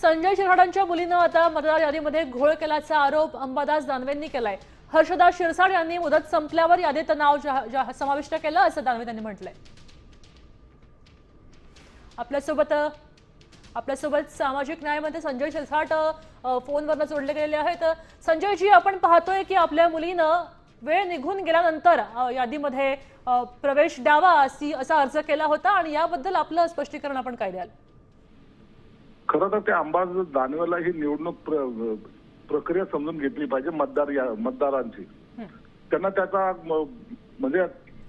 संजय शिरसाटांच्या मुलीनं आता मतदार यादीमध्ये घोळ केल्याचा आरोप अंबादास दानवेंनी केलाय. हर्षदास शिरसाट यांनी मुदत संपल्यावर यादीत नाव समाविष्ट केलं असं दानवे यांनी म्हटलंय. आपल्यासोबत आपल्यासोबत सामाजिक न्यायमंत्री संजय शिरसाट फोनवरनं जोडले गेलेले आहेत. संजयजी आपण पाहतोय की आपल्या मुलीनं वेळ निघून गेल्यानंतर यादीमध्ये प्रवेश द्यावा असा अर्ज केला होता आणि याबद्दल आपलं स्पष्टीकरण आपण काय द्याल खरं तर त्या अंबाज दानवेला ही निवडणूक प्र- प्रक्रिया समजून घेतली पाहिजे मतदार या- मतदारांची. त्यांना त्याचा म्हणजे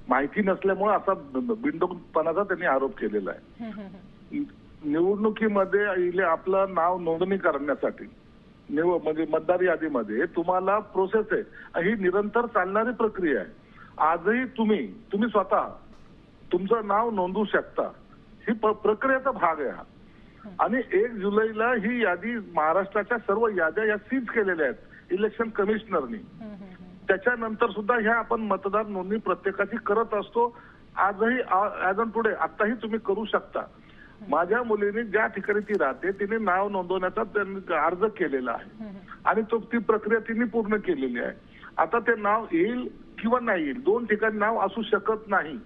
माहिती नसल्यामुळे असा बिंडोकपणाचा त्यांनी आरोप केलेला आहे. निवडणुकीमध्ये आपलं नाव नोंदणी करण्यासाठी निव म्हणजे मतदार यादीमध्ये तुम्हाला प्रोसेस आहे. ही निरंतर चालणारी प्रक्रिया आहे. आजही तुम्ही तुम्ही स्वतः तुमचं नाव नोंदवू शकता. ही प- प्रक्रियेचा भाग आहे हा. आणि एक जुलैला ही यादी महाराष्ट्राच्या सर्व याद्या या सीज केलेल्या आहेत इलेक्शन कमिशनरनी. त्याच्यानंतर सुद्धा ह्या आपण मतदार नोंदणी प्रत्येकाची करत असतो. आजही ऍज ऑन टुडे आताही तुम्ही करू शकता. माझ्या मुलीने ज्या ठिकाणी ती राहते तिने नाव नोंदवण्याचा त्यांनी अर्ज केलेला आहे. आणि तो ती प्रक्रिया तिने पूर्ण केलेली आहे. आता ते नाव येईल किंवा नाही येईल दोन ठिकाणी नाव असू शकत नाही.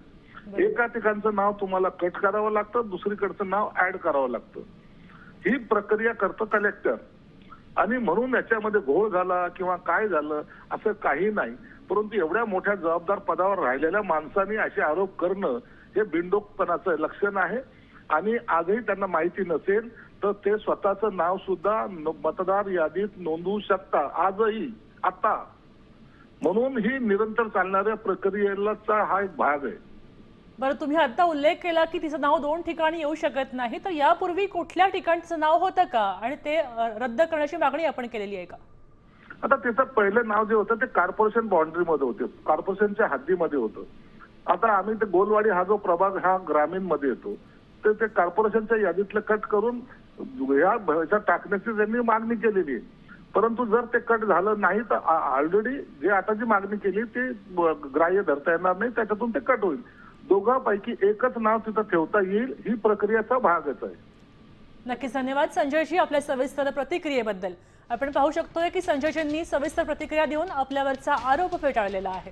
एका ठिकाणचं नाव तुम्हाला कट करावं लागतं दुसरीकडचं नाव ऍड करावं लागतं. ही प्रक्रिया करतं कलेक्टर आणि म्हणून याच्यामध्ये घोळ झाला किंवा काय झालं असं काही नाही. परंतु एवढ्या मोठ्या जबाबदार पदावर राहिलेल्या माणसांनी असे आरोप करणं हे बिंडोकपणाचं लक्षण आहे. आणि आजही त्यांना माहिती नसेल तर ते स्वतःचं नाव सुद्धा मतदार यादीत नोंदवू शकता. आजही आता. म्हणून ही निरंतर चालणाऱ्या प्रक्रियेलाचा हा एक भाग आहे. बरं तुम्ही आता उल्लेख केला की तिचं नाव दोन ठिकाणी येऊ शकत नाही तर यापूर्वी कुठल्या ठिकाणचं नाव होतं का? आणि ते रद्द करण्याची मागणी आपण केलेली आहे का? आता त्याचं पहिलं नाव जे होतं ते कॉर्पोरेशन बाउंड्रीमध्ये होते. कॉर्पोरेशनच्या हद्दीमध्ये होतं. आता आम्ही ते गोलवाडी हा जो प्रभाग हा ग्रामीणमध्ये येतो तर ते कॉर्पोरेशनच्या यादीतलं कट करून ह्या टाकण्याची त्यांनी मागणी केलेली आहे. परंतु जर ते कट झालं नाही तर ऑलरेडी जे आता जी मागणी केली ती ग्राह्य धरता येणार नाही त्याच्यातून ते कट होईल. दोघांपैकी एकच नाव तिथं ठेवता येईल ही प्रक्रियेचा भागच आहे. नक्कीच धन्यवाद संजयजी आपल्या सविस्तर प्रतिक्रियेबद्दल. आपण पाहू शकतोय की संजयजींनी सविस्तर प्रतिक्रिया देऊन आपल्यावरचा आरोप फेटाळलेला आहे.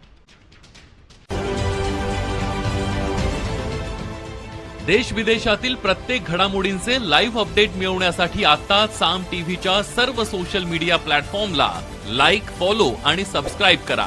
देश विदेशातील प्रत्येक घडामोडींचे लाईव्ह अपडेट मिळवण्यासाठी आता साम टीव्हीच्या सर्व सोशल मीडिया प्लॅटफॉर्मला लाईक फॉलो आणि सबस्क्राईब करा.